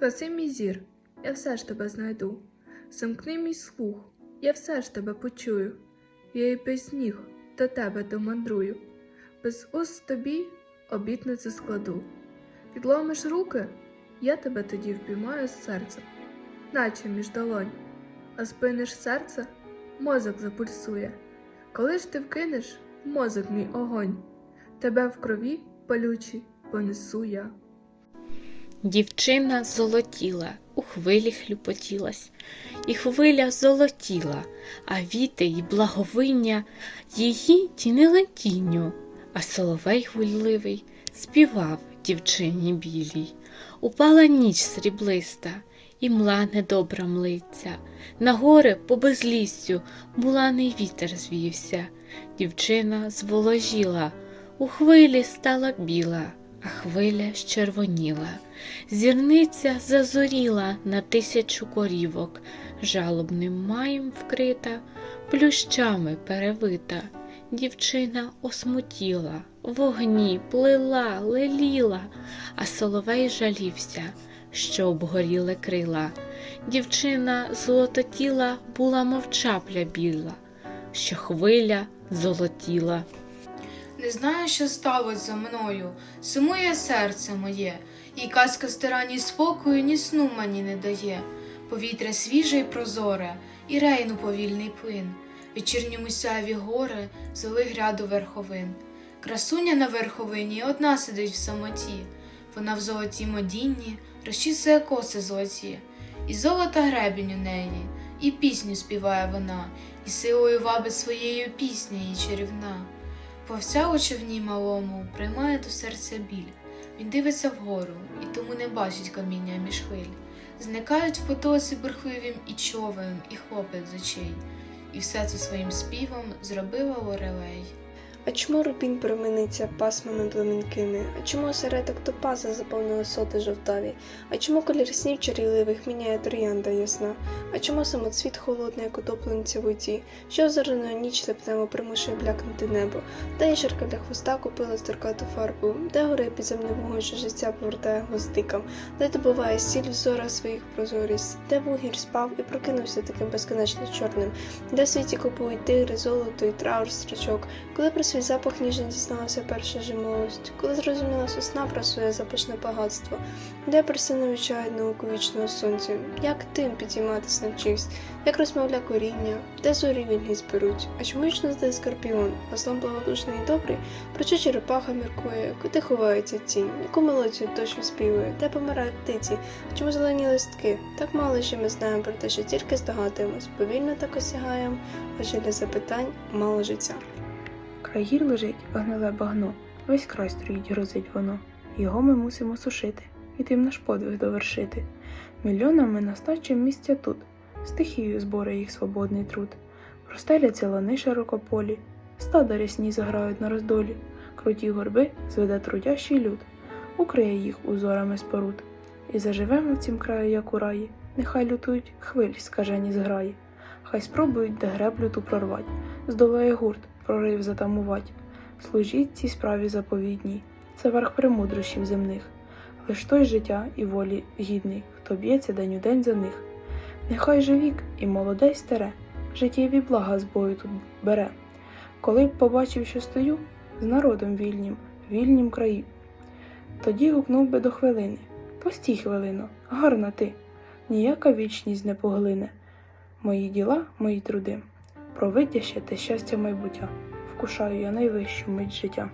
Згаси мій зір, я все ж тебе знайду. Замкни мій слух, я все ж тебе почую. Я й без ніг до тебе домандрую. Без уст тобі обітницю складу. Підломиш руки, я тебе тоді впіймаю з серцем, наче між долонь, а спиниш серце, мозок запульсує. Коли ж ти вкинеш мозок мій огонь, тебе в крові палючі понесу я. Дівчина золотіла, у хвилі хлюпотілась, і хвиля золотіла, а віти й благовиння її тінили тінню, а соловей гульливий співав дівчині білій. Упала ніч сріблиста, і мла недобра млиця. На гори по безліссю буланий вітер звівся. Дівчина зволожіла, у хвилі стала біла, хвиля щервоніла. Зірниця зазоріла на тисячу корівок, жалобним маєм вкрита, плющами перевита. Дівчина осмутіла, вогні плила, леліла, а соловей жалівся, що обгоріли крила. Дівчина золототіла була мов чапля біла, що хвиля золотіла. Не знаю, що сталося за мною, сумує серце моє, і казка стара ні спокою, ні сну мені не дає. Повітря свіже й прозоре, і рейну повільний плин. Вечірньому сяві гори зели гряду верховин. Красуня на верховині одна сидить в самоті. Вона в золотім одінні розчісує коси золоті, і золота гребінь у неї, і пісню співає вона, і силою вабить своєю пісня її чарівна. Повся в ній малому приймає до серця біль. Він дивиться вгору і тому не бачить каміння між хвиль. Зникають в потоці бурхливім і човен, і хлопець з очей. І все це своїм співом зробила Лорелей. А чому рубін промениться пасмами племінкими? А чому осередок топаза заповнили соти жовтаві? А чому колір снів чарівливих міняє троянда ясна? А чому самоцвіт холодний, як утопленця в воді? Що озореною ніч лепнемо примушує блякнути небо? Де ящерка для хвоста купила стеркату фарбу? Де гори підземний вогонь, що життя повертає гвоздикам? Де добуває сіль в зорах своїх прозорість? Де вугіль спав і прокинувся таким безконечно чорним? Де в світі купують тигри, золото і траур стрічок? Коли свій запах ніжно дізналася перша жимолость, коли зрозуміла сосна про своє запашне багатство, де персини вивчають науку вічного сонця, як тим підійматись навчився, як розмовля коріння, де зорі вільні зберуть, а чому вічно здає скорпіон, а слон благодушний і добрий, про що черепаха міркує, куди ховається тінь, яку мелодію дощ співує, де помирають птиці, чому зелені листки, так мало що ми знаємо про те, що тільки здогадуємось, повільно так осягаємо, хоч для запитань мало життя. Край гір лежить гниле багно, весь край стоїть, грозить воно. Його ми мусимо сушити, і тим наш подвиг довершити. Мільйонами настачим місця тут, стихію зборе їх свободний труд. Простеляться лани широкополі, стада рясні заграють на роздолі, круті горби зведе трудящий люд, укриє їх узорами споруд. І заживемо в цім краю, як у раї, нехай лютують хвиль скажені зграї, хай спробують де греблю ту прорвать, здолає гурт, прорив затамувать. Служіть цій справі заповідній, це верх премудрощів земних. Лиш той життя і волі гідний, хто б'ється день у день за них. Нехай же вік і молоде й старе, життєві блага з бою тут бере. Коли б побачив, що стою з народом вільнім, вільнім краї, тоді гукнув би до хвилини. Постій хвилину, гарна ти, ніяка вічність не поглине. Мої діла, мої труди, провидяще те щастя майбуття, вкушаю я найвищу мить життя.